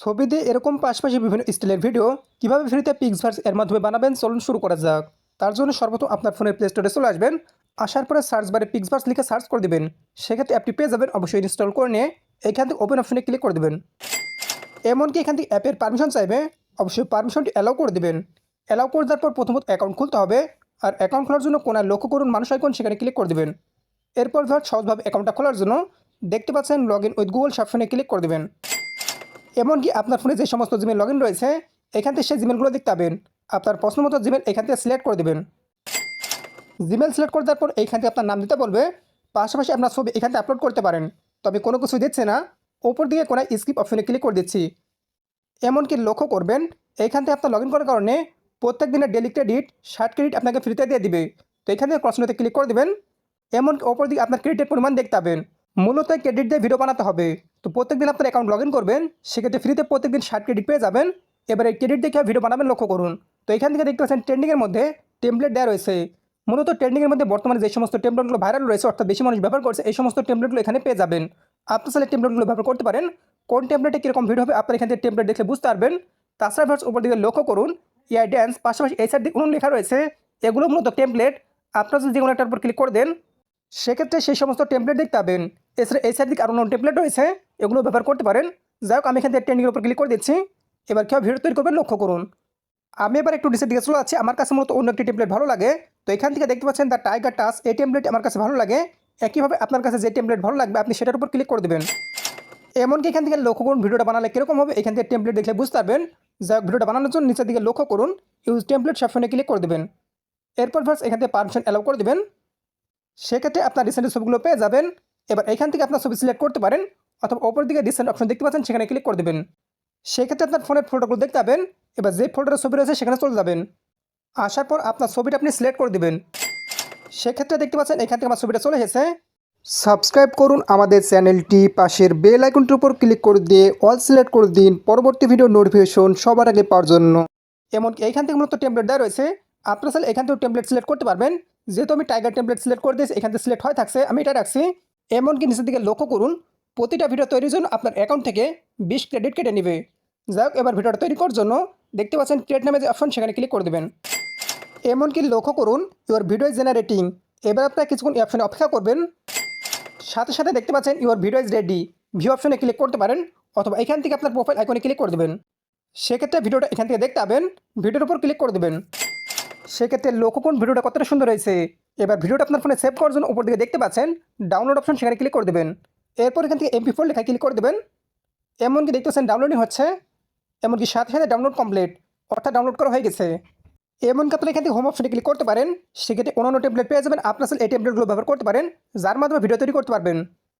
ছবি দিয়ে এরকম পাশাপাশি বিভিন্ন স্টাইলের ভিডিও কীভাবে ফ্রিতে পিক্সভার্স এর মাধ্যমে বানাবেন চলুন শুরু করা যাক। তার জন্য সর্বপ্রথম আপনার ফোনের প্লে স্টোরে চলে আসবেন। আসার পরে সার্চ বারে পিক্সভার্স লিখে সার্চ করে দেবেন। সেক্ষেত্রে অ্যাপটি পেয়ে যাবেন, অবশ্যই ইনস্টল করে নিয়ে এখান থেকে ওপেন অপশনে ক্লিক করে দেবেন। এমনকি এখান থেকে অ্যাপের পারমিশন চাইবে, অবশ্যই পারমিশনটি অ্যালাউ করে দেবেন। অ্যালাউ করে দেওয়ার পর প্রথমত অ্যাকাউন্ট খুলতে হবে। আর অ্যাকাউন্ট খোলার জন্য কোনায় লক্ষ্য করুন, মানুষ আইকন সেখানে ক্লিক করে দেবেন। এরপর ধর সহজভাবে অ্যাকাউন্টটা খোলার জন্য দেখতে পাচ্ছেন লগ ইন উইথ গুগল সবসমনে ক্লিক করে দেবেন। এমনকি আপনার ফোনে যে সমস্ত জিমেল লগ ইন রয়েছে, এখান থেকে সেই জিমেলগুলো দেখতে পাবেন। আপনার পছন্দ মতো জিমেল এখান থেকে সিলেক্ট করে দেবেন। জিমেল সিলেক্ট করে দেওয়ার পর এইখান থেকে আপনার নাম দিতে বলবে। পাশাপাশি আপনার ছবি এখান থেকে আপলোড করতে পারেন। তবে কোনো কিছু দিচ্ছে না। ওপর দিকে কোনো স্কিপ অপশনে ক্লিক করে দিচ্ছি। এমনকি লক্ষ্য করবেন, এইখান থেকে আপনার লগ ইন করার কারণে প্রত্যেক দিনের ডেলি ক্রেডিট ষাট ক্রেডিট আপনাকে ফ্রিতে দিয়ে দিবে। তো এখান থেকে প্রশ্নতে ক্লিক করে দেবেন। এমনকি ওপর দিকে আপনার ক্রেডিটের পরিমাণ দেখতে পাবেন। মূলত ক্রেডিট দিয়ে ভিডিও বানাতে হবে। তো প্রত্যেকদিন আপনার অ্যাকাউন্ট লগ ইন করবেন, সেক্ষেত্রে ফ্রিতে প্রত্যেকদিন ষাট ক্রেডিট পেয়ে যাবেন। এবার এই ক্রেডিট দেখে ভিডিও বানাবেন লক্ষ্য করুন। তো এখান থেকে দেখতে পাচ্ছেন ট্রেন্ডিংয়ের মধ্যে টেমপ্লেট দেওয়া রয়েছে। মূলত ট্রেন্ডিংয়ের মধ্যে বর্তমানে যে সমস্ত টেমপ্লেটগুলো ভাইরাল রয়েছে, অর্থাৎ বেশি মানুষ ব্যবহার করছে, এই সমস্ত টেমপ্লেটগুলো এখানে পেয়ে যাবেন। আপনি চাইলে টেমপ্লেটগুলো ব্যবহার করতে পারেন। কোন টেমপ্লেটে কীরকম ভিডিও হবে, আপনার এখান থেকে টেমপ্লেট দেখলে বুঝতে পারবেন। তাছাড়া ভার্স উপর দিকে লক্ষ্য করুন ইয়ার ড্যান্স পাশাপাশি এই সাইড দিকে লেখা রয়েছে। এগুলো মূলত টেমপ্লেট আপনার যদি যে কোনো একটার উপর ক্লিক করে দেন সেক্ষেত্রে সেই সমস্ত টেমপ্লেট দেখতে পাবেন। এছাড়া এই সাইড দিকে আরও অন্য টেমপ্লেট রয়েছে, এগুলো ব্যবহার করতে পারেন। যাই হোক, আমি এখান থেকে ট্রেন্ডিংয়ের উপর ক্লিক করে দিচ্ছি। এবার কেউ ভিডিও তৈরি করবেন, লক্ষ্য করুন। আমি এবার একটু নিচের দিকে চলে আছি আমার কাছে মূলত অন্য একটি টেমপ্লেট ভালো লাগে। তো এখান থেকে দেখতে পাচ্ছেন দ্য টাইগার টাস এই টেমপ্লেট আমার কাছে ভালো লাগে। একইভাবে আপনার কাছে যে টেমপ্লেট ভালো লাগবে, আপনি সেটার উপর ক্লিক করে দেবেন। এমনকি এখান থেকে লক্ষ্য করুন ভিডিওটা বানালে কীরকম হবে? এখান থেকে টেমপ্লেট দেখলে বুঝতে পারবেন। যাই ভিডিওটা বানানোর জন্য নিচের দিকে লক্ষ্য করুন। ইউজ টেমপ্লেট সবসময় ক্লিক করে দেবেন। এরপর ফার্স্ট এখান থেকে পারমিশন অ্যালাউ করে দেবেন। সেক্ষেত্রে আপনার রিসেন্ট ছবিগুলো পেয়ে যাবেন, এবার এখান থেকে আপনার ছবি সিলেক্ট করতে পারেন অথবা ওপর দিকে রিসেন্ট অপশন দেখতে পাচ্ছেন, সেখানে ক্লিক করে দেবেন। সেক্ষেত্রে আপনার ফোনের ফটোগুলো দেখতে পাবেন, এবার যে ফোল্ডারের ছবি রয়েছে সেখানে চলে যাবেন। আসার পর আপনার ছবিটা আপনি সিলেক্ট করে দেবেন। সেক্ষেত্রে দেখতে পাচ্ছেন, এখান থেকে আমার ছবিটা চলে এসেছে। সাবস্ক্রাইব করুন আমাদের চ্যানেলটি, পাশের বেল আইকনটির উপর ক্লিক করে দিয়ে অল সিলেক্ট করে দিন, পরবর্তী ভিডিও নোটিফিকেশন সবার আগে পাওয়ার জন্য। এমনকি এইখান থেকে মূলত টেমপ্লেট দেওয়া রয়েছে, আপনার চাইলে এখান থেকে টেমপ্লেট সিলেক্ট করতে পারবেন। যেহেতু আমি টাইগার টেমপ্লেট সিলেক্ট করে দিয়েছি, এখান থেকে সিলেক্ট হয় থাকছে, আমি এটা রাখছি। এমনকি নিচের দিকে লক্ষ্য করুন, প্রতিটা ভিডিও তৈরির জন্য আপনার অ্যাকাউন্ট থেকে বিশ ক্রেডিট কেটে নেবে। যাই হোক, এবার ভিডিওটা তৈরি করার জন্য দেখতে পাচ্ছেন ক্রিয়েট নামে যে অপশন সেখানে ক্লিক করে দেবেন। এমনকি লক্ষ্য করুন ইউর ভিডিও জেনারেটিং এবার আপনারা কিছুক্ষণ অপশনে অপেক্ষা করবেন। সাথে সাথে দেখতে পাচ্ছেন your video is ready view অপশনে ক্লিক করতে পারেন, অথবা এখান থেকে আপনার প্রোফাইল আইকনে ক্লিক করে দেবেন। সেক্ষেত্রে ভিডিওটা এখান থেকে দেখতে পাবেন ভিডিওর উপর ক্লিক করে দেবেন। সেক্ষেত্রে লক্ষ্য করুন ভিডিওটা কতটা সুন্দর হয়েছে? এবার ভিডিওটা আপনার ফোনে সেভ করার জন্য উপর দিকে দেখতে পাচ্ছেন ডাউনলোড অপশন সেখানে ক্লিক করে দেবেন। এরপর এখান থেকে এমপি ফোর লেখা ক্লিক করে দেবেন। এমনকি দেখতে পাচ্ছেন ডাউনলোডিং হচ্ছে, এমনকি সাথে সাথে ডাউনলোড কমপ্লিট অর্থাৎ ডাউনলোড করা হয়ে গেছে। এমনকি আপনি এখান থেকে হোম অপশনে ক্লিক করতে পারেন, সেক্ষেত্রে অন্যান্য টেমপ্লেট পেয়ে যাবেন, আপনার সাথে এই টেমপ্লেটগুলো ব্যবহার করতে পারেন, যার মাধ্যমে ভিডিও তৈরি করতে পারবেন।